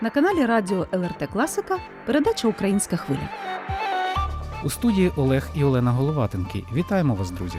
На каналі Радіо ЛРТ Класика передача Українська хвиля. У студії Олег і Олена Головатенки. Вітаємо вас, друзі!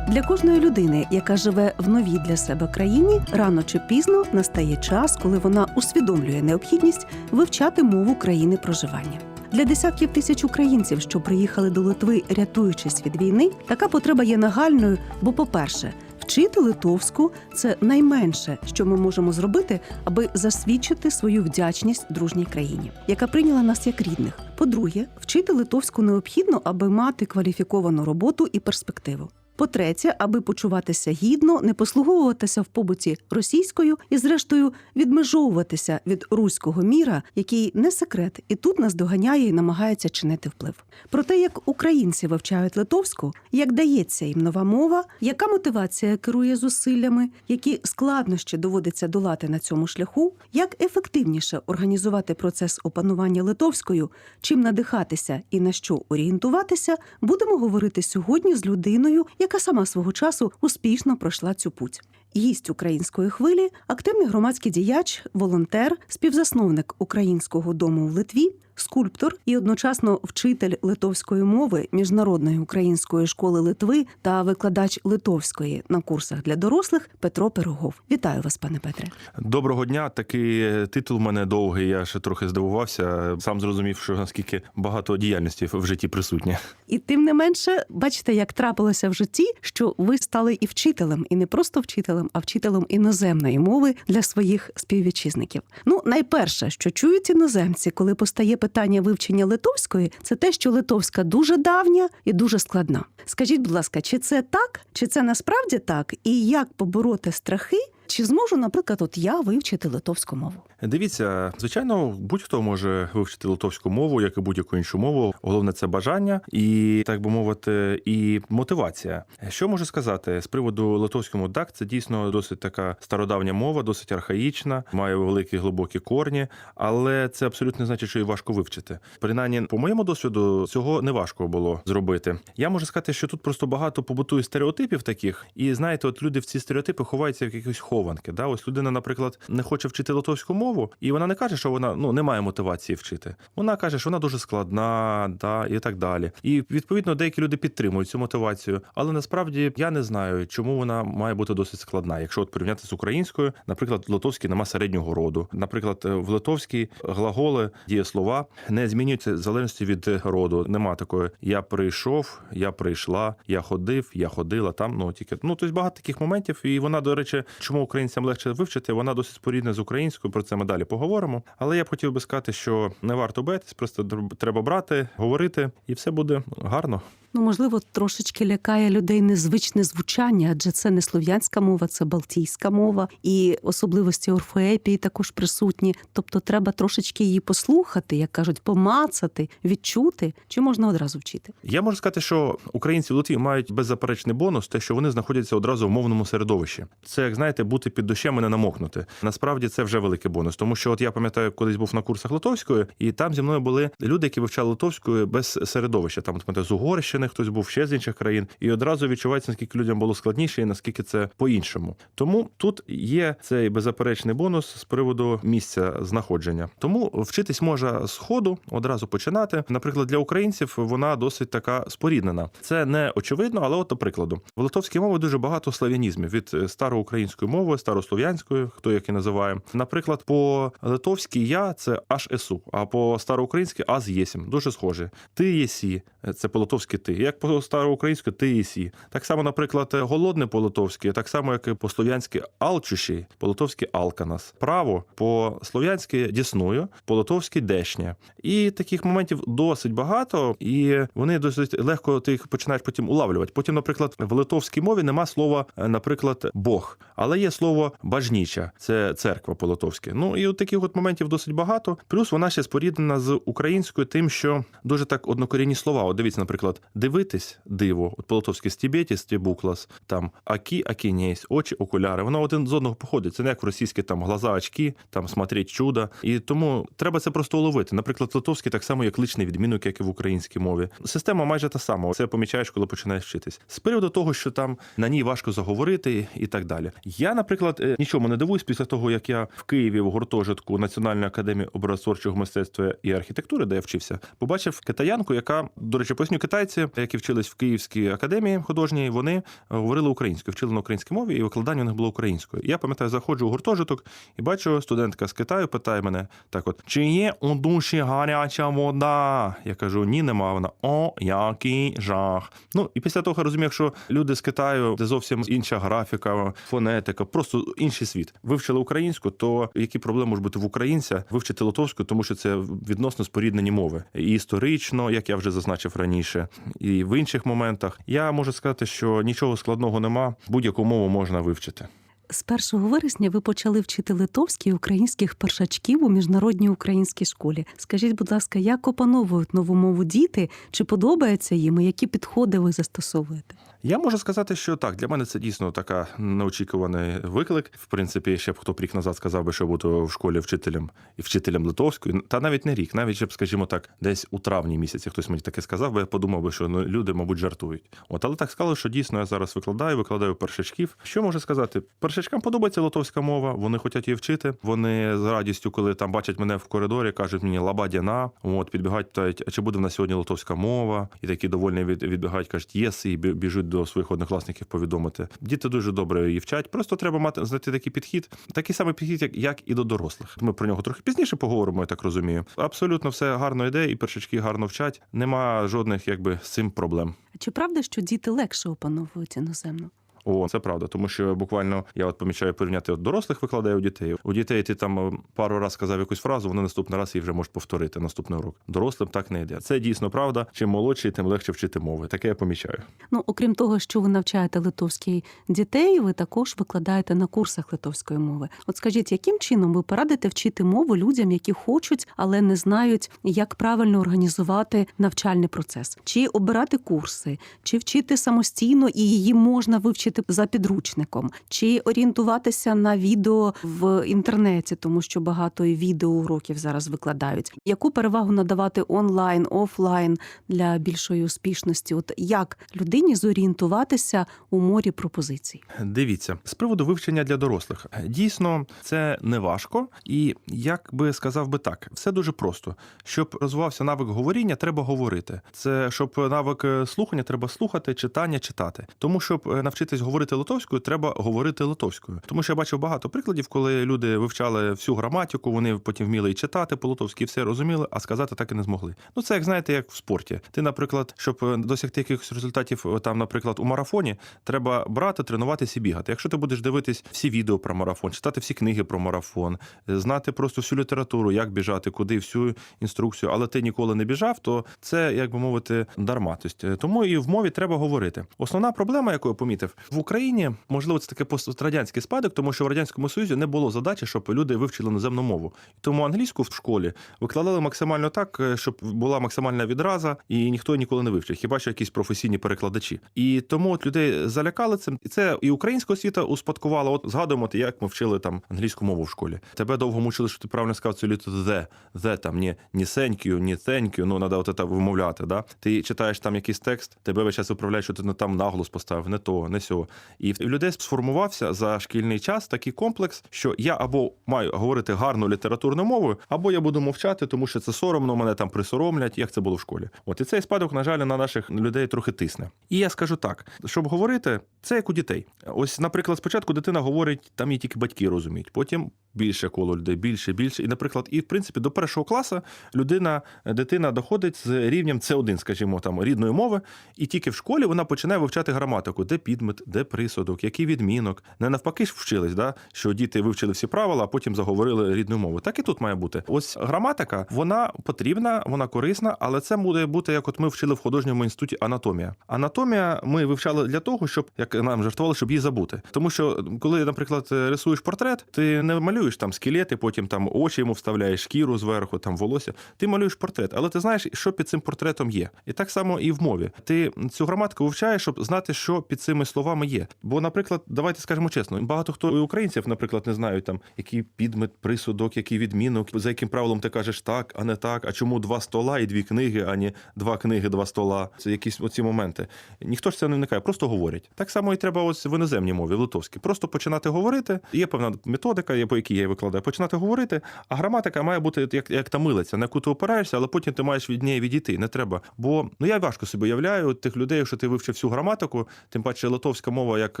Для кожної людини, яка живе в новій для себе країні, рано чи пізно настає час, коли вона усвідомлює необхідність вивчати мову країни проживання. Для десятків тисяч українців, що приїхали до Литви, рятуючись від війни, така потреба є нагальною. Бо, по-перше, вчити литовську це найменше, що ми можемо зробити, аби засвідчити свою вдячність дружній країні, яка прийняла нас як рідних. По-друге, вчити литовську необхідно, аби мати кваліфіковану роботу і перспективу. По-третє, аби почуватися гідно, не послуговуватися в побуті російською і, зрештою, відмежовуватися від руського міра, який не секрет, і тут нас доганяє і намагається чинити вплив. Про те, як українці вивчають литовську, як дається їм нова мова, яка мотивація керує зусиллями, які складнощі доводиться долати на цьому шляху, як ефективніше організувати процес опанування литовською, чим надихатися і на що орієнтуватися, будемо говорити сьогодні з людиною, яка сама свого часу успішно пройшла цю путь. Гість української хвилі, активний громадський діяч, волонтер, співзасновник українського дому в Литві, скульптор і одночасно вчитель литовської мови міжнародної української школи Литви та викладач литовської на курсах для дорослих Петро Пирогов. Вітаю вас, пане Петре. Доброго дня. Такий титул у мене довгий. Я ще трохи здивувався. Сам зрозумів, що наскільки багато діяльності в житті присутнє. І тим не менше, бачите, як трапилося в житті, що ви стали і вчителем, і не просто вчителем, а вчителем іноземної мови для своїх співвітчизників. Ну, найперше, що чують іноземці, коли постає питання вивчення литовської, це те, що литовська дуже давня і дуже складна. Скажіть, будь ласка, чи це так, чи це насправді так, і як побороти страхи? Чи зможу, наприклад, от я вивчити литовську мову? Дивіться, звичайно, будь-хто може вивчити литовську мову, як і будь-яку іншу мову. Головне це бажання і, так би мовити, і мотивація. Що можу сказати з приводу литовського так, це дійсно досить така стародавня мова, досить архаїчна, має великі глибокі корні, але це абсолютно не значить, що її важко вивчити. Принаймні, по моєму досвіду, цього не важко було зробити. Я можу сказати, що тут просто багато побутує стереотипів таких, і знаєте, от люди в ці стереотипи ховаються в якихось хованки. Да? Ось людина, наприклад, не хоче вчити литовську мову, і вона не каже, що вона ну не має мотивації вчити. Вона каже, що вона дуже складна, да, і так далі. І відповідно деякі люди підтримують цю мотивацію, але насправді я не знаю, чому вона має бути досить складна. Якщо от порівняти з українською, наприклад, в литовській нема середнього роду. Наприклад, в литовській глаголи дієслова не змінюються в залежності від роду. Нема такої я прийшов, я прийшла, я ходив, я ходила. Там ну тільки ну тобто багато таких моментів. І вона, до речі, чому українцям легше вивчити? Вона досить спорідна з українською. Про це ми далі поговоримо. Але я б хотів би сказати, що не варто битись, просто треба брати, говорити, і все буде гарно. Ну, можливо, трошечки лякає людей незвичне звучання, адже це не слов'янська мова, це балтійська мова, і особливості орфоепії також присутні. Тобто, треба трошечки її послухати, як кажуть, помацати, відчути, чи можна одразу вчити. Я можу сказати, що українці в Литві мають беззаперечний бонус, те, що вони знаходяться одразу в мовному середовищі. Це як знаєте, бути під дощем і не намокнути. Насправді це вже великий бонус, тому що от я пам'ятаю, колись був на курсах литовської, і там зі мною були люди, які вивчали литовською без середовища. Там от, з Угорщини хтось був ще з інших країн, і одразу відчувається, наскільки людям було складніше і наскільки це по-іншому. Тому тут є цей беззаперечний бонус з приводу місця знаходження. Тому вчитись можна з ходу одразу починати. Наприклад, для українців вона досить така споріднена. Це не очевидно, але от до прикладу, в литовській мові дуже багато слав'янізмів від староукраїнської мови, старослов'янської, хто як і називає. Наприклад, по литовській я це аж есу, а по староукраїнськи аз єсім. Дуже схоже. Ти єсі, це по литовськи. Як по староукраїнськи ти єсі. Так само, наприклад, голодне по литовськи, так само, як і по слов'янськи алчущий, по литовськи алканас. Право по слов'янськи дісною, по литовськи дешня. І таких моментів досить багато, і вони досить легко ти їх починаєш потім улавлювати. Потім, наприклад, в литовській мові нема слова, наприклад, Бог, але є слово бажніча, це церква по литовськи. Ну і от таких от моментів досить багато. Плюс вона ще споріднена з українською, тим, що дуже так однокорінні слова. От дивіться, наприклад, дивитись диво. От по-литовськи стібетіс, стібуклас, там акі, акінєсь, очі, окуляри. Воно один з одного походить. Це не як в російське там глаза, очки, там смотреть чудо. І тому треба це просто уловити. Наприклад, литовський так само як личний відмінок, як і в українській мові. Система майже та сама. Це помічаєш, коли починаєш вчитись. З приводу того, що там на ній важко заговорити і так далі. Я, наприклад, е, нічому не дивуюсь після того, як я в Києві в гуртожитку Національної академії образотворчого мистецтва і архітектури, де я вчився, побачив китаянку, яка, до речі, поясню китайці, які вчились в Київській академії художньої, вони е, говорили українською, вчили на українській мові, і викладання у них було українською. Я пам'ятаю, заходжу у гуртожиток і бачу, студентка з Китаю питає мене так: от чи є у душі гаряча вода? Я кажу, ні, нема. Вона о, який жах. Ну і після того я розумів, що люди з Китаю, де зовсім інша графіка, фонетика, просто інший світ. Вивчили українську, то які проблеми можуть бути в українця вивчити литовську, тому що це відносно споріднені мови. І історично, як я вже зазначив раніше, і в інших моментах. Я можу сказати, що нічого складного нема, будь-яку мову можна вивчити. З 1 вересня ви почали вчити литовський і українських першачків у міжнародній українській школі. Скажіть, будь ласка, як опановують нову мову діти? Чи подобається їм? і Які підходи ви застосовуєте? Я можу сказати, що так, для мене це дійсно така неочікуваний виклик. В принципі, ще б хто б рік назад сказав би, що буду в школі вчителем і вчителем литовської, та навіть не рік, навіть ще б, скажімо так, десь у травні місяці хтось мені таке сказав, бо я подумав би, що ну, люди, мабуть, жартують. От, але так сказали, що дійсно я зараз викладаю, викладаю першачків. Що можу сказати? Першачкам подобається литовська мова, вони хочуть її вчити. Вони з радістю, коли там бачать мене в коридорі, кажуть мені лабадяна. От підбігають, питають, а чи буде в нас сьогодні литовська мова? І такі довольні від, відбігають, кажуть, єс, і бі- біжуть до своїх однокласників повідомити. Діти дуже добре її вчать. Просто треба мати знайти такий підхід, такий самий підхід, як, як і до дорослих. Ми про нього трохи пізніше поговоримо, я так розумію. Абсолютно все гарно йде, і першачки гарно вчать. Нема жодних якби з цим проблем. Чи правда, що діти легше опановують іноземну? О, це правда, тому що буквально я от помічаю порівняти от дорослих у дітей. У дітей ти там е, пару раз сказав якусь фразу, вони наступний раз її вже можуть повторити наступний урок. Дорослим так не йде. Це дійсно правда. Чим молодший, тим легше вчити мови. Таке я помічаю. Ну, окрім того, що ви навчаєте литовський дітей, ви також викладаєте на курсах литовської мови. От скажіть, яким чином ви порадите вчити мову людям, які хочуть, але не знають, як правильно організувати навчальний процес, чи обирати курси, чи вчити самостійно і її можна вивчити за підручником, чи орієнтуватися на відео в інтернеті, тому що багато і відеоуроків зараз викладають. Яку перевагу надавати онлайн, офлайн для більшої успішності? От як людині зорієнтуватися у морі пропозицій? Дивіться, з приводу вивчення для дорослих. Дійсно, це не важко, і як би сказав би так, все дуже просто. Щоб розвивався навик говоріння, треба говорити. Це щоб навик е, слухання, треба слухати, читання, читати. Тому щоб е, навчитись говорити литовською, треба говорити литовською. Тому що я бачив багато прикладів, коли люди вивчали всю граматику, вони потім вміли і читати по-литовськи, все розуміли, а сказати так і не змогли. Ну це як знаєте, як в спорті. Ти, наприклад, щоб е, досягти якихось результатів, е, там, наприклад, у марафоні, треба брати, тренуватися і бігати. Якщо ти будеш дивитись всі відео про марафон, читати всі книги про марафон, е, знати просто всю літературу, як біжати, куди всю інструкцію, але ти ніколи не біжав, то це, як би мовити, дарма. Тобто, тому і в мові треба говорити. Основна проблема, яку я помітив в Україні, можливо, це таке пострадянський спадок, тому що в радянському союзі не було задачі, щоб люди вивчили іноземну мову. Тому англійську в школі викладали максимально так, е, щоб була максимальна відраза, і ніхто ніколи не вивчив, хіба що якісь професійні перекладачі. І тому от людей залякали цим. І це і українська освіта успадкувала. От згадуємо, от як ми вчили там англійську мову в школі. Тебе довго мучили, що ти правильно сказав цю літеру the, the там ні, ні thank ні thank ну треба от це вимовляти. Да? Ти читаєш там якийсь текст, тебе весь час виправляють, що ти не там наголос поставив, не то, не сьо. І в людей сформувався за шкільний час такий комплекс, що я або маю говорити гарну літературну мову, або я буду мовчати, тому що це соромно, мене там присоромлять, як це було в школі. От і цей спадок, на жаль, на наших людей трохи тисне. І я скажу так: щоб говорити, це як у дітей. Ось, наприклад, спочатку дитина говорить, там її тільки батьки розуміють, потім більше коло людей, більше, більше. І, наприклад, і в принципі до першого класу людина, дитина доходить з рівнем С1, скажімо, там рідної мови, і тільки в школі вона починає вивчати граматику, де підмет, де присудок, який відмінок. Не навпаки ж вчились, да? що діти вивчили всі правила, а потім заговорили рідною мовою. Так і тут має бути. Ось граматика, вона потрібна, вона корисна, але це буде бути, як от ми вчили в художньому інституті анатомія. Анатомія ми вивчали для того, щоб як нам жартували, щоб її забути. Тому що коли, наприклад, рисуєш портрет, ти не малюєш там скелети, потім там очі йому вставляєш шкіру зверху, там волосся. Ти малюєш портрет, але ти знаєш, що під цим портретом є. І так само і в мові. Ти цю граматику вивчаєш, щоб знати, що під цими словами є. Бо, наприклад, давайте скажемо чесно, багато хто і українців, наприклад, не знають там, який підмет, присудок, який відмінок, за яким правилом ти кажеш так, а не так. А чому два стола і дві книги, а не два книги, два стола. Це якісь оці моменти. Ніхто ж це не вникає, просто говорять. Так само і треба ось в іноземній мові, в литовській. Просто починати говорити. Є певна методика, є по якій я викладаю. Починати говорити, а граматика має бути як, як та милиця, на яку ти опираєшся, але потім ти маєш від неї відійти. Не треба. Бо ну я важко собі уявляю тих людей, що ти вивчив всю граматику, тим паче литовська мова, як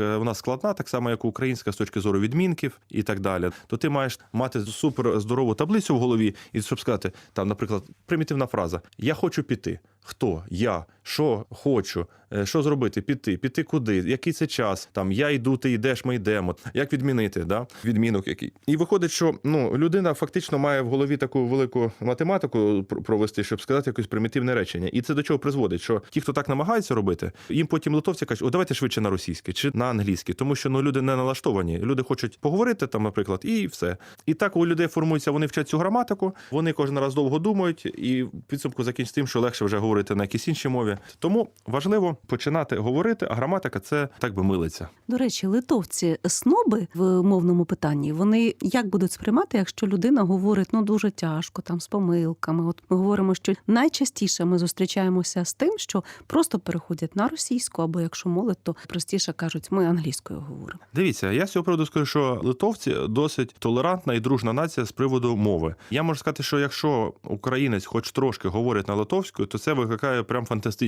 е, вона складна, так само як українська з точки зору відмінків і так далі. То ти маєш мати супер здорову таблицю в голові, і щоб сказати, там, наприклад, примітивна фраза: Я хочу піти. Хто? Я, що хочу, Е, що зробити? Піти, піти куди? Який це час? Там я йду, ти йдеш, ми йдемо. Як відмінити? Да? Відмінок який. І виходить, що ну людина фактично має в голові таку велику математику провести, щоб сказати якесь примітивне речення. І це до чого призводить? Що ті, хто так намагаються робити, їм потім литовці кажуть, о, давайте швидше на російське чи на англійське, тому що ну люди не налаштовані. Люди хочуть поговорити там, наприклад, і все. І так у людей формується, вони вчать цю граматику, вони кожен раз довго думають, і в підсумку закінчиться тим, що легше вже говорити на якійсь іншій мові. Тому важливо починати говорити, а граматика це так би милиться. До речі, литовці сноби в мовному питанні вони як будуть сприймати, якщо людина говорить ну дуже тяжко, там з помилками. От ми говоримо, що найчастіше ми зустрічаємося з тим, що просто переходять на російську, або якщо молодь, то простіше кажуть, ми англійською говоримо. Дивіться, я з цього приводу скажу, що литовці досить толерантна і дружна нація з приводу мови. Я можу сказати, що якщо українець хоч трошки говорить на литовською, то це викликає прям фантастичні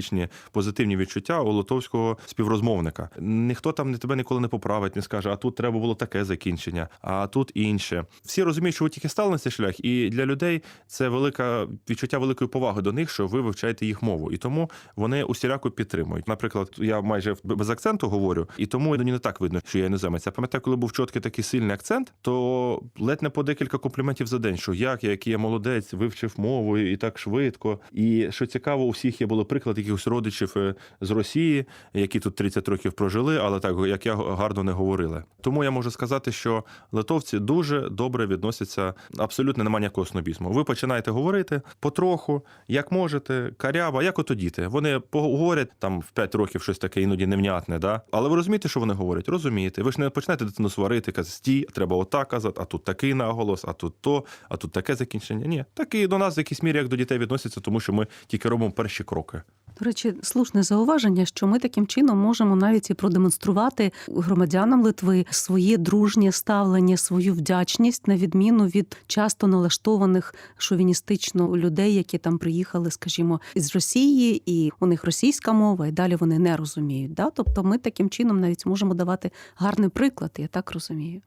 позитивні відчуття у литовського співрозмовника. Ніхто там тебе ніколи не поправить, не скаже, а тут треба було таке закінчення, а тут інше. Всі розуміють, що ви тільки стали на цей шлях, і для людей це велика відчуття великої поваги до них, що ви вивчаєте їх мову, і тому вони усіляко підтримують. Наприклад, я майже без акценту говорю, і тому мені не так видно, що я іноземець. Я пам'ятаю, коли був чіткий такий сильний акцент, то ледь не по декілька компліментів за день, що як я, який я молодець, вивчив мову і так швидко. І що цікаво, у всіх є було приклад якихось родичів е, з Росії, які тут 30 років прожили, але так як я гарно не говорили. Тому я можу сказати, що литовці дуже добре відносяться. Абсолютно немає ніякого снобізму. Ви починаєте говорити потроху, як можете, карява, як ото діти. Вони поговорять там в 5 років щось таке іноді невнятне, да? але ви розумієте, що вони говорять? Розумієте. Ви ж не починаєте дитину сварити, казати, стій, треба отак казати, а тут такий наголос, а тут то, а тут таке закінчення. Ні, так і до нас в якійсь мірі як до дітей відносяться, тому що ми тільки робимо перші кроки. До речі, слушне зауваження, що ми таким чином можемо навіть і продемонструвати громадянам Литви своє дружнє ставлення, свою вдячність на відміну від часто налаштованих шовіністично людей, які там приїхали, скажімо, із Росії, і у них російська мова, і далі вони не розуміють. Да? Тобто, ми таким чином навіть можемо давати гарний приклад, я так розумію.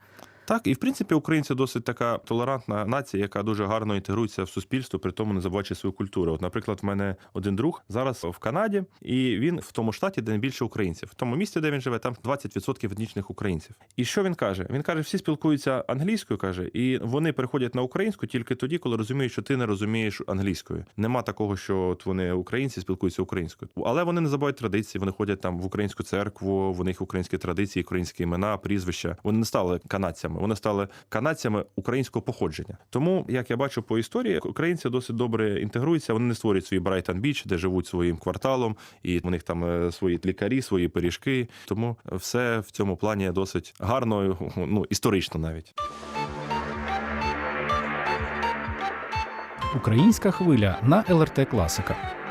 Так, і в принципі українці досить така толерантна нація, яка дуже гарно інтегрується в суспільство, при тому не забуваючи свою культуру. От, наприклад, в мене один друг зараз в Канаді, і він в тому штаті, де найбільше українців. В тому місті, де він живе, там 20% етнічних українців. І що він каже? Він каже, всі спілкуються англійською, каже, і вони переходять на українську тільки тоді, коли розуміють, що ти не розумієш англійською. Нема такого, що от вони українці спілкуються українською, але вони не забувають традиції. Вони ходять там в українську церкву, в них українські традиції, українські імена, прізвища. Вони не стали канадцями, вони стали канадцями українського походження. Тому, як я бачу по історії, українці досить добре інтегруються. Вони не створюють свій Брайтон Біч, де живуть своїм кварталом, і у них там е, свої лікарі, свої пиріжки. Тому все в цьому плані досить гарно, ну історично навіть. Українська хвиля на ЛРТ Класика.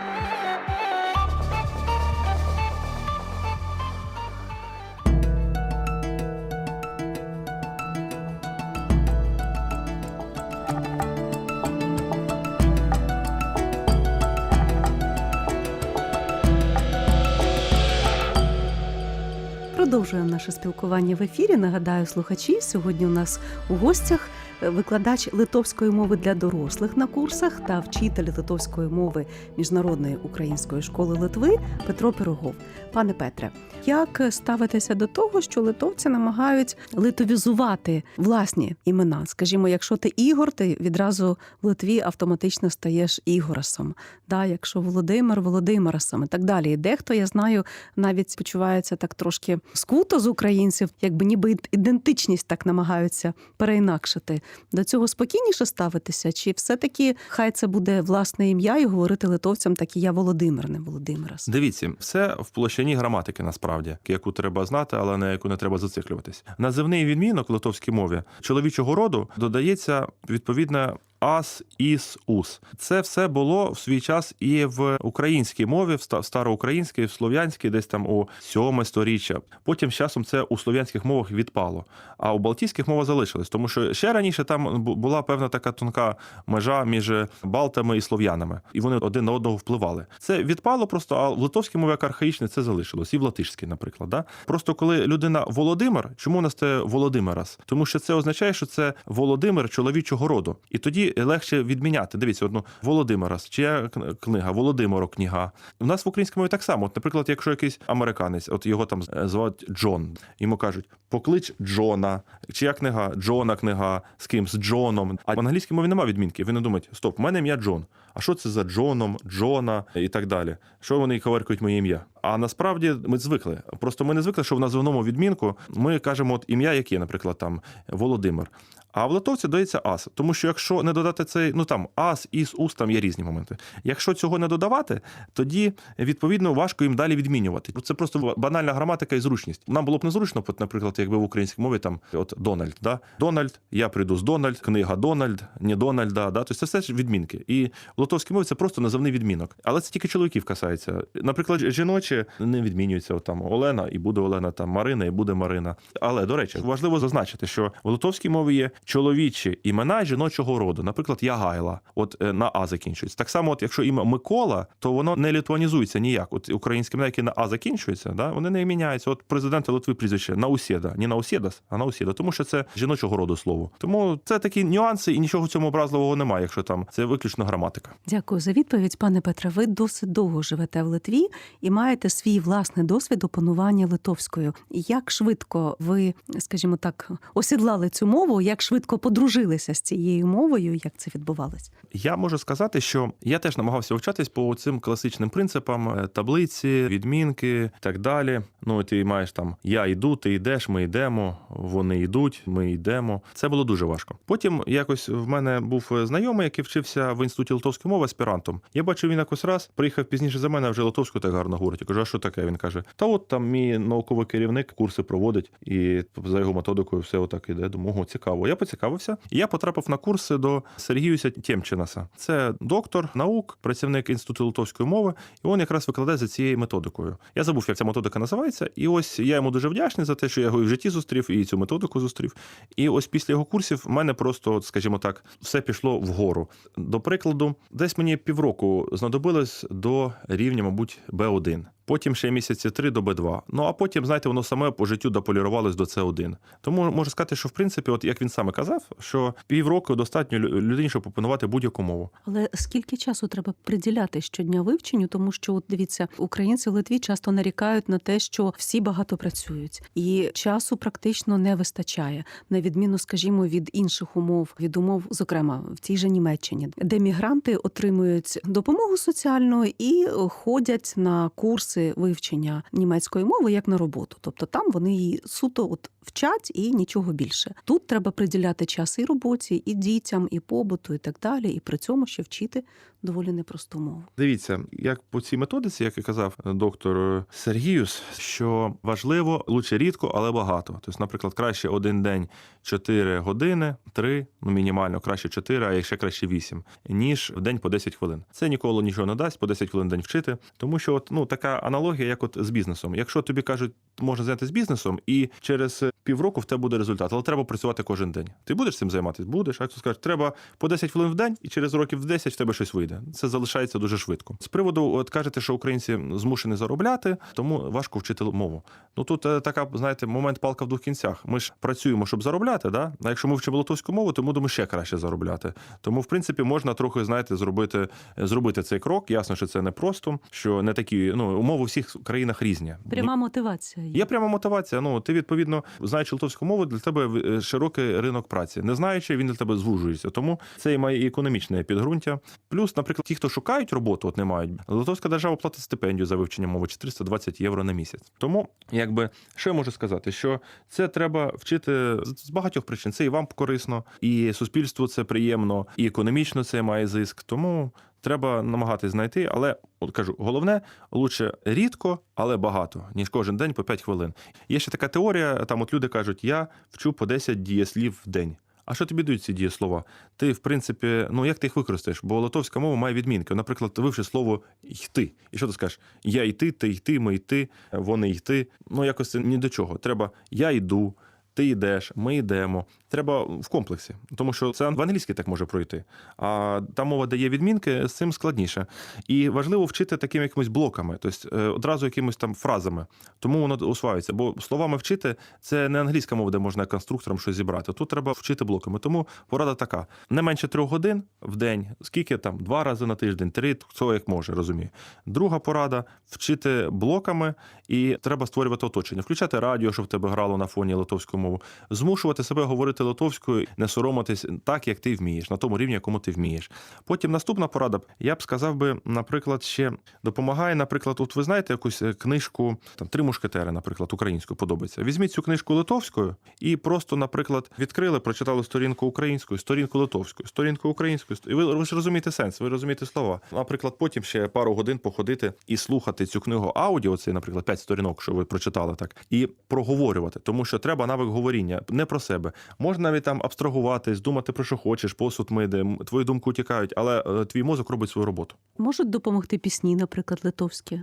Продовжуємо наше спілкування в ефірі. Нагадаю, слухачі, сьогодні у нас у гостях викладач литовської мови для дорослих на курсах та вчитель литовської мови міжнародної української школи Литви Петро Пирогов. Пане Петре, як ставитеся до того, що литовці намагають литовізувати власні імена? Скажімо, якщо ти Ігор, ти відразу в Литві автоматично стаєш Ігорасом. Да, якщо Володимир Володимирасом і так далі. І дехто я знаю, навіть почувається так трошки скуто з українців, якби ніби ідентичність так намагаються переінакшити. До цього спокійніше ставитися, чи все-таки хай це буде власне ім'я і говорити литовцям так і я Володимир, не Володимирас. Дивіться, все в площині граматики насправді, яку треба знати, але на яку не треба зациклюватись. Називний відмінок литовській мові чоловічого роду додається відповідно. Ас, іс, ус. Це все було в свій час і в українській мові, в ста- староукраїнській, в слов'янській, десь там у сьоме сторіччя. Потім з часом це у слов'янських мовах відпало. А у балтійських мовах залишилось, тому що ще раніше там була певна така тонка межа між балтами і слов'янами, і вони один на одного впливали. Це відпало просто, а в литовській мові як архаїчне це залишилось, і в латишській, наприклад. Да? Просто коли людина Володимир, чому у нас це Володимирас? Тому що це означає, що це Володимир чоловічого роду. І тоді легше відміняти. Дивіться, одну Володимира чия книга, Володимиро книга. У нас в українській мові так само. От, наприклад, якщо якийсь американець, от його там звати звуть Джон, йому кажуть, поклич Джона, чия книга, Джона книга, з ким, з Джоном. А в англійській мові немає відмінки. Вони думають, стоп, в мене ім'я Джон. А що це за Джоном, Джона і так далі? Що вони коверкують моє ім'я? А насправді ми звикли. Просто ми не звикли, що в називному відмінку ми кажемо от ім'я, яке, наприклад, там Володимир. А в литовці додається ас. Тому що якщо не додати цей, ну там ас, іс, ус, там є різні моменти. Якщо цього не додавати, тоді відповідно важко їм далі відмінювати. Це просто банальна граматика і зручність. Нам було б незручно, наприклад, якби в українській мові там от Дональд, да? Дональд, я прийду з Дональд, книга Дональд, не Дональда. Да? Тобто це все ж відмінки. І литовській мові це просто називний відмінок. Але це тільки чоловіків касається. Наприклад, жіночі не відмінюються там Олена, і буде Олена, там Марина, і буде Марина. Але до речі, важливо зазначити, що в литовській мові є чоловічі імена жіночого роду. Наприклад, Ягайла, от е, на А закінчується. Так само, от якщо ім'я Микола, то воно не літванізується ніяк. От українські імена, які на А закінчуються, да, вони не міняються. От президента Литви прізвище Наусєда, не Наусєдас, а Наусєда, тому що це жіночого роду слово. Тому це такі нюанси, і нічого цьому образливого немає, якщо там це виключно граматика. Дякую за відповідь, пане Петре. Ви досить довго живете в Литві і маєте свій власний досвід опанування литовською. Як швидко ви, скажімо так, осідлали цю мову? Як швидко подружилися з цією мовою? Як це відбувалось? Я можу сказати, що я теж намагався вчатись по цим класичним принципам е, таблиці, відмінки і так далі. Ну, ти маєш там я йду, ти йдеш, ми йдемо, вони йдуть, ми йдемо. Це було дуже важко. Потім якось в мене був знайомий, який вчився в інституті литовської мови аспірантом. Я бачив, він якось раз приїхав пізніше за мене, вже литовську так гарно говорить. Я кажу, а що таке? Він каже: Та от там мій науковий керівник курси проводить, і за його методикою все отак іде. Думаю, ого, цікаво. Я поцікавився. І я потрапив на курси до Сергіюся Тємчинаса. Це доктор наук, працівник інституту литовської мови, і він якраз викладає за цією методикою. Я забув, як ця методика називається. І ось я йому дуже вдячний за те, що я його і в житті зустрів, і цю методику зустрів. І ось після його курсів в мене просто, скажімо так, все пішло вгору. До прикладу, десь мені півроку знадобилось до рівня, мабуть, Б1. Потім ще місяці три до Б2. Ну а потім, знаєте, воно саме по життю дополірувалось до С1. Тому можу сказати, що в принципі, от як він саме казав, що півроку достатньо лю- людині, щоб опанувати будь-яку мову. Але скільки часу треба приділяти щодня вивченню? Тому що от дивіться, українці в Литві часто нарікають на те, що всі багато працюють, і часу практично не вистачає, на відміну, скажімо, від інших умов, від умов, зокрема в тій же Німеччині, де мігранти отримують допомогу соціальну і ходять на курси вивчення німецької мови як на роботу. Тобто там вони її суто от вчать і нічого більше. Тут треба приділяти час і роботі, і дітям, і побуту, і так далі, і при цьому ще вчити доволі непросту мову. Дивіться, як по цій методиці, як і казав доктор Сергіюс, що важливо лучше рідко, але багато. Тобто, наприклад, краще один день 4 години, 3, ну мінімально, краще 4, а ще краще 8, ніж в день по 10 хвилин. Це ніколи нічого не дасть, по 10 хвилин день вчити. Тому що от, ну, така аналогія, як от з бізнесом. Якщо тобі кажуть, можна зайнятися бізнесом, і через півроку в тебе буде результат, але треба працювати кожен день. Ти будеш цим займатися? Будеш. А хто скаже, треба по 10 хвилин в день, і через років в 10 в тебе щось вийде. Це залишається дуже швидко. З приводу, от кажете, що українці змушені заробляти, тому важко вчити мову. Ну тут е, така, знаєте, момент палка в двох кінцях. Ми ж працюємо, щоб заробляти, да? А якщо ми вчимо литовську мову, то ми будемо ще краще заробляти. Тому, в принципі, можна трохи, знаєте, зробити, зробити цей крок. Ясно, що це не просто, що не такі ну, умови у всіх країнах різні. Пряма мотивація. Є пряма мотивація. Ну, ти відповідно знаючи литовську мову, для тебе е, широкий ринок праці. Не знаючи, він для тебе звужується. Тому це і має і економічне підґрунтя. Плюс, наприклад, ті, хто шукають роботу, от не мають. Литовська держава платить стипендію за вивчення мови 420 євро на місяць. Тому, якби що я можу сказати, що це треба вчити з багатьох причин. Це і вам корисно, і суспільству це приємно, і економічно це має зиск. Тому треба намагатись знайти, але от кажу, головне лучше рідко, але багато, ніж кожен день по 5 хвилин. Є ще така теорія, там от люди кажуть, я вчу по 10 дієслів в день. А що тобі дають ці дієслова? Ти, в принципі, ну як ти їх використаєш? Бо литовська мова має відмінки. Наприклад, вивши слово йти. І що ти скажеш? Я йти, ти йти, ми йти, вони йти. Ну якось це ні до чого. Треба я йду. Ти йдеш, ми йдемо. Треба в комплексі, тому що це в англійській так може пройти. А та мова дає відмінки, з цим складніше. І важливо вчити такими якимись блоками, тобто е, одразу якимись там фразами. Тому воно усваюється. Бо словами вчити це не англійська мова, де можна конструктором щось зібрати. Тут треба вчити блоками. Тому порада така: не менше трьох годин в день, скільки там два рази на тиждень, три, хто як може, розуміє. Друга порада вчити блоками, і треба створювати оточення, включати радіо, щоб тебе грало на фоні литовську мову, змушувати себе говорити литовською, не соромитись так, як ти вмієш, на тому рівні, якому ти вмієш. Потім наступна порада, я б сказав би, наприклад, ще допомагає, наприклад, от ви знаєте якусь е, книжку, там три мушкетери, наприклад, українською подобається. Візьміть цю книжку литовською і просто, наприклад, відкрили, прочитали сторінку українською, сторінку литовською, сторінку українською. І ви, ви ж розумієте сенс, ви розумієте слова. Наприклад, потім ще пару годин походити і слухати цю книгу аудіо, це, наприклад, п'ять сторінок, що ви прочитали так, і проговорювати, тому що треба навик говоріння не про себе. Можна навіть там абстрагуватись, думати про що хочеш, посуд миде, м, твої думки утікають, але е, твій мозок робить свою роботу. Можуть допомогти пісні, наприклад, литовські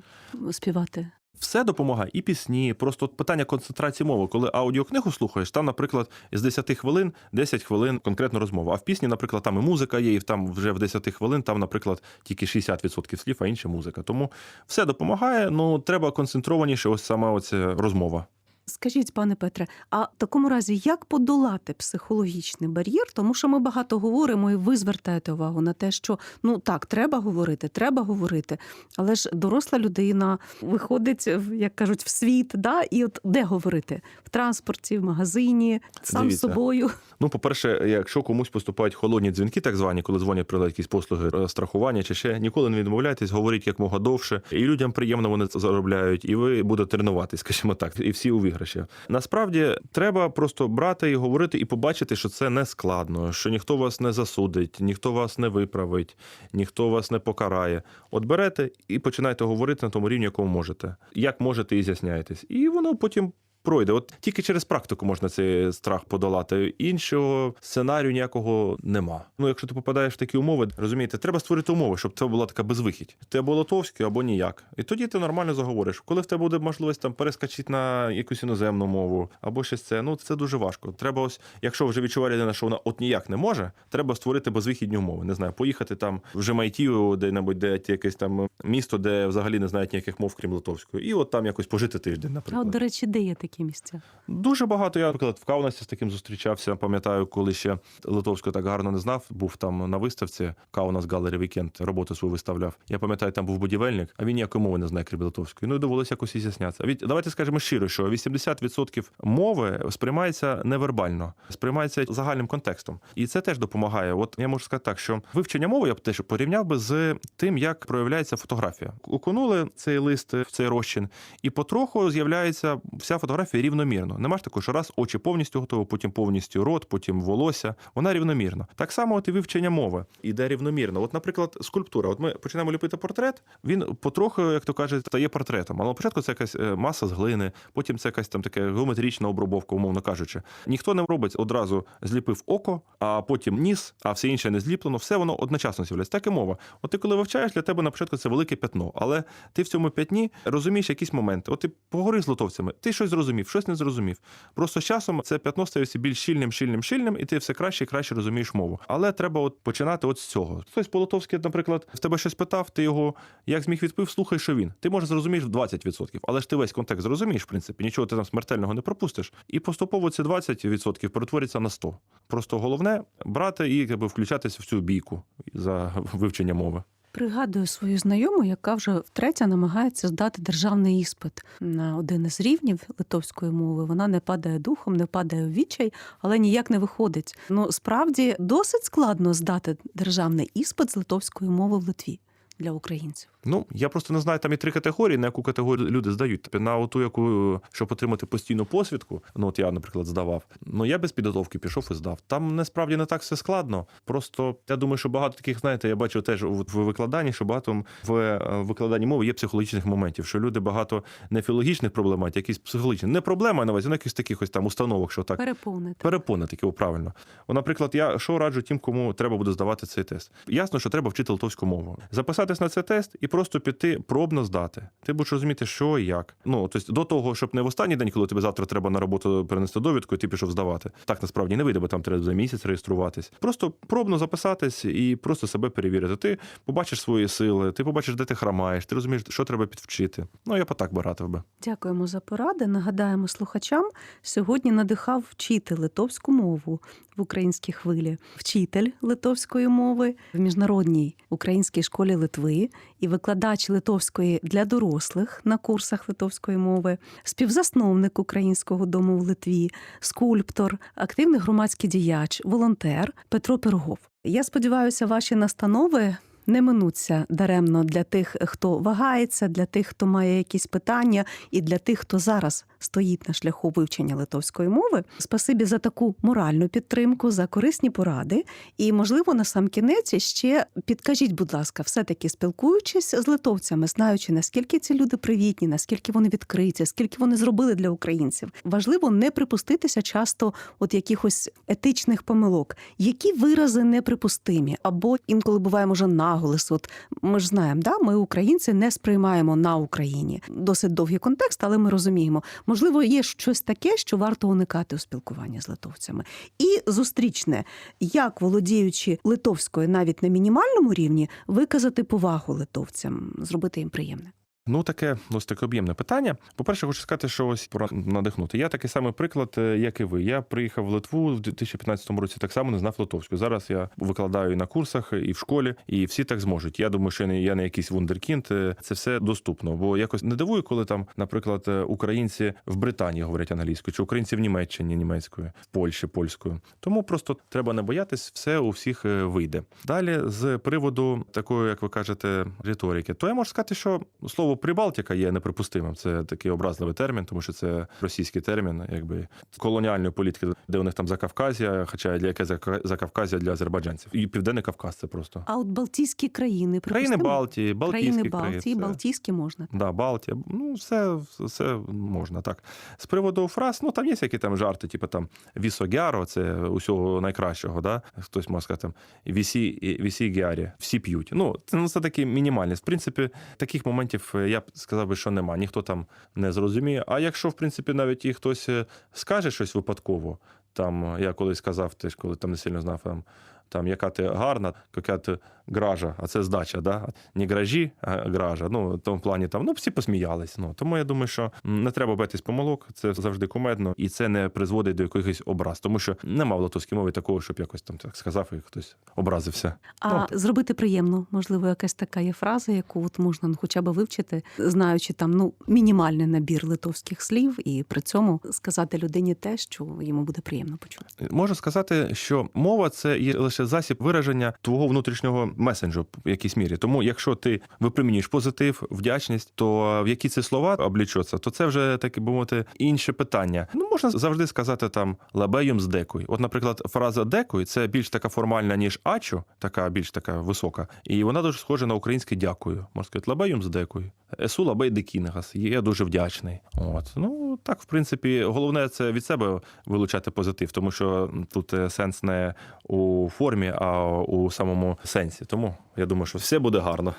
співати. Все допомагає, і пісні. Просто питання концентрації мови. Коли аудіокнигу слухаєш, там, наприклад, з 10 хвилин 10 хвилин конкретно розмова. А в пісні, наприклад, там і музика є, і там вже в 10 хвилин, там, наприклад, тільки 60% слів, а інша музика. Тому все допомагає. Ну треба концентрованіше, ось сама оця розмова. Скажіть, пане Петре, а в такому разі як подолати психологічний бар'єр? Тому що ми багато говоримо, і ви звертаєте увагу на те, що ну так, треба говорити, треба говорити. Але ж доросла людина виходить, як кажуть, в світ, да? і от де говорити? В транспорті, в магазині, сам з собою. Ну, по-перше, якщо комусь поступають холодні дзвінки, так звані, коли дзвонять про якісь послуги страхування чи ще, ніколи не відмовляйтесь, говоріть як мога довше. І людям приємно вони заробляють, і ви будете тренуватись, скажімо так, і всі у виграші. Насправді треба просто брати і говорити, і побачити, що це не складно, що ніхто вас не засудить, ніхто вас не виправить, ніхто вас не покарає. От берете і починаєте говорити на тому рівні, якому можете. Як можете, і з'ясняєтесь. І воно потім пройде. От тільки через практику можна цей страх подолати. Іншого сценарію ніякого нема. Ну, якщо ти попадаєш в такі умови, розумієте, треба створити умови, щоб це була така безвихідь. Ти або литовський, або ніяк. І тоді ти нормально заговориш. Коли в тебе буде можливість там перескочити на якусь іноземну мову, або щось це, ну це дуже важко. Треба ось, якщо вже відчуває людина, що вона от ніяк не може, треба створити безвихідні умови. Не знаю, поїхати там в Жемайтію, де-небудь, де якесь там місто, де взагалі не знають ніяких мов, крім литовської, і от там якось пожити тиждень, А наприклад. от, до речі, де є такі місця? Дуже багато. Я, наприклад, в Каунасі з таким зустрічався. Пам'ятаю, коли ще литовську так гарно не знав. Був там на виставці Каунас Галері Вікенд, роботу свою виставляв. Я пам'ятаю, там був будівельник, а він ніякої мови не знає, крім литовської. Ну і довелося якось і з'яснятися. Від давайте скажемо щиро, що 80% мови сприймається невербально, сприймається загальним контекстом. І це теж допомагає. От я можу сказати так, що вивчення мови я б теж порівняв би з тим, як проявляється фотографія. Окунули цей лист в цей розчин, і потроху з'являється вся фотографія рівномірно. Нема ж такого, що раз очі повністю готові, потім повністю рот, потім волосся. Вона рівномірно. Так само, от і вивчення мови іде рівномірно. От, наприклад, скульптура. От ми починаємо ліпити портрет. Він потроху, як то кажуть, стає портретом. Але спочатку це якась е, маса з глини, потім це якась там така геометрична обробовка, умовно кажучи. Ніхто не робить одразу зліпив око, а потім ніс, а все інше не зліплено. Все воно одночасно з'являється. Так і мова. От ти коли вивчаєш, для тебе на початку це велике пятно, але ти в цьому п'ятні розумієш якісь моменти. От ти поговори з литовцями, ти щось зрозумієш. Зрозумів, щось не зрозумів. Просто з часом це п'ятно стається більш щільним, щільним, щільним, і ти все краще і краще розумієш мову. Але треба от починати от з цього. Хтось по-литовськи, наприклад, в тебе щось питав, ти його як зміг відповів, слухай, що він. Ти може зрозумієш в 20%, але ж ти весь контекст зрозумієш, в принципі, нічого ти там смертельного не пропустиш. І поступово ці 20% перетворяться на 100. Просто головне брати і якби включатися в цю бійку за вивчення мови. Пригадую свою знайому, яка вже втретє намагається здати державний іспит на один із рівнів литовської мови. Вона не падає духом, не падає в відчай, але ніяк не виходить. Ну справді досить складно здати державний іспит з литовської мови в Литві для українців. Ну, я просто не знаю, там і три категорії, на яку категорію люди здають. Тобто на ту, яку щоб отримати постійну посвідку. Ну, от я, наприклад, здавав. Ну я без підготовки пішов і здав. Там насправді не так все складно. Просто я думаю, що багато таких, знаєте, я бачу теж в викладанні, що багато в е, викладанні мови є психологічних моментів, що люди багато не філологічних проблемат, якісь психологічні. Не проблема на увазі, ну якихось таких ось там установок, що так Переповнити. Перепона таки, правильно. О, наприклад, я що раджу тим, кому треба буде здавати цей тест. Ясно, що треба вчити литовську мову. Записатись на цей тест і просто піти пробно здати. Ти будеш розуміти, що і як. Ну тобто до того, щоб не в останній день, коли тобі завтра треба на роботу перенести довідку, і ти пішов здавати. Так насправді не вийде, бо там треба за місяць реєструватись. Просто пробно записатись і просто себе перевірити. Ти побачиш свої сили, ти побачиш, де ти хромаєш, ти розумієш, що треба підвчити. Ну я б так би радив би. Дякуємо за поради. Нагадаємо слухачам. Сьогодні надихав вчити литовську мову в українській хвилі, вчитель литовської мови в міжнародній українській школі Литви і викладач литовської для дорослих на курсах литовської мови, співзасновник українського дому в Литві, скульптор, активний громадський діяч, волонтер Петро Пирогов. Я сподіваюся, ваші настанови не минуться даремно для тих, хто вагається, для тих, хто має якісь питання, і для тих, хто зараз стоїть на шляху вивчення литовської мови. Спасибі за таку моральну підтримку, за корисні поради. І, можливо, на сам кінець ще підкажіть, будь ласка, все-таки спілкуючись з литовцями, знаючи, наскільки ці люди привітні, наскільки вони відкриті, скільки вони зробили для українців. Важливо не припуститися часто от якихось етичних помилок, які вирази неприпустимі, або інколи буває може наголос. От ми ж знаємо, да, ми українці не сприймаємо на Україні досить довгий контекст, але ми розуміємо, можливо, є щось таке, що варто уникати у спілкуванні з литовцями. І зустрічне, як володіючи литовською навіть на мінімальному рівні, виказати повагу литовцям, зробити їм приємне. Ну, таке ось таке об'ємне питання. По-перше, хочу сказати, що ось про надихнути. Я такий самий приклад, е, як і ви. Я приїхав в Литву в 2015 році, так само не знав литовську. Зараз я викладаю і на курсах, і в школі, і всі так зможуть. Я думаю, що не я не якийсь вундеркінд. е, Це все доступно. Бо якось не дивую, коли там, наприклад, е, українці в Британії говорять англійською, чи українці в Німеччині німецькою, в Польщі польською. Тому просто треба не боятись, все у всіх вийде. Далі з приводу такої, як ви кажете, риторики, то я можу сказати, що слово Прибалтика є неприпустимим. Це такий образливий термін, тому що це російський термін, якби колоніальної політики, де у них там Закавказя, хоча для яке Зака- Закавказя для азербайджанців. І Південний Кавказ це просто. А от Балтійські країни, Країни? Балтії, Балтійські країни країни, Балтії, це- Балтійські можна. Да, Балтія, ну все, все можна так. З приводу фраз, ну там є які там жарти, типу там вісогяро, це усього найкращого. Да? Хтось може сказати там вісі, вісі гярі, всі п'ють. Ну, це, ну, це такі мінімальність. В принципі, таких моментів я б сказав би, що нема. Ніхто там не зрозуміє. А якщо, в принципі, навіть і хтось е, скаже щось випадково, там я колись сказав, теж коли там не сильно знав там. Там яка ти гарна, яка ти гража, а це здача, да? не гражі, а гража. Ну, в тому плані там ну, всі посміялись. Ну, тому я думаю, що не треба битись помилок, це завжди кумедно, і це не призводить до якихось образ. Тому що нема в латовській мові такого, щоб якось там так сказав, і хтось образився. А Ну, зробити приємно, можливо, якась така є фраза, яку от можна ну, хоча б вивчити, знаючи там ну мінімальний набір литовських слів, і при цьому сказати людині те, що йому буде приємно почути. Можу сказати, що мова це є лише засіб вираження твого внутрішнього месенджу в якійсь мірі. Тому, якщо ти випромінюєш позитив, вдячність, то в які ці слова облічуться, то це вже таке би мовити інше питання. Ну можна завжди сказати там лабеюм з декою. От, наприклад, фраза декуй це більш така формальна, ніж ачу, така більш така висока, і вона дуже схожа на українське дякую. Можна сказати, лабеюм з декою. Есу лабей декінгас. Я дуже вдячний. От ну так, в принципі, головне це від себе вилучати позитив, тому що тут е, сенс не у формі, а у самому сенсі. Тому я думаю, що все буде гарно.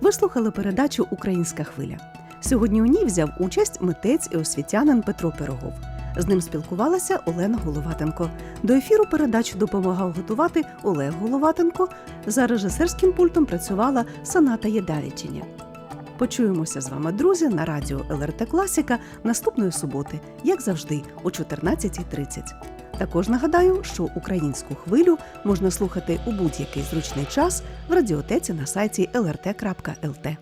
Ви слухали передачу Українська хвиля. Сьогодні у ній взяв участь митець і освітянин Петро Пирогов. З ним спілкувалася Олена Головатенко. До ефіру передачу допомагав готувати Олег Головатенко. За режисерським пультом працювала Саната Єдавічиня. Почуємося з вами, друзі, на радіо ЛРТ Класіка наступної суботи, як завжди, о 14.30. Також нагадаю, що українську хвилю можна слухати у будь-який зручний час в радіотеці на сайті lrt.lt.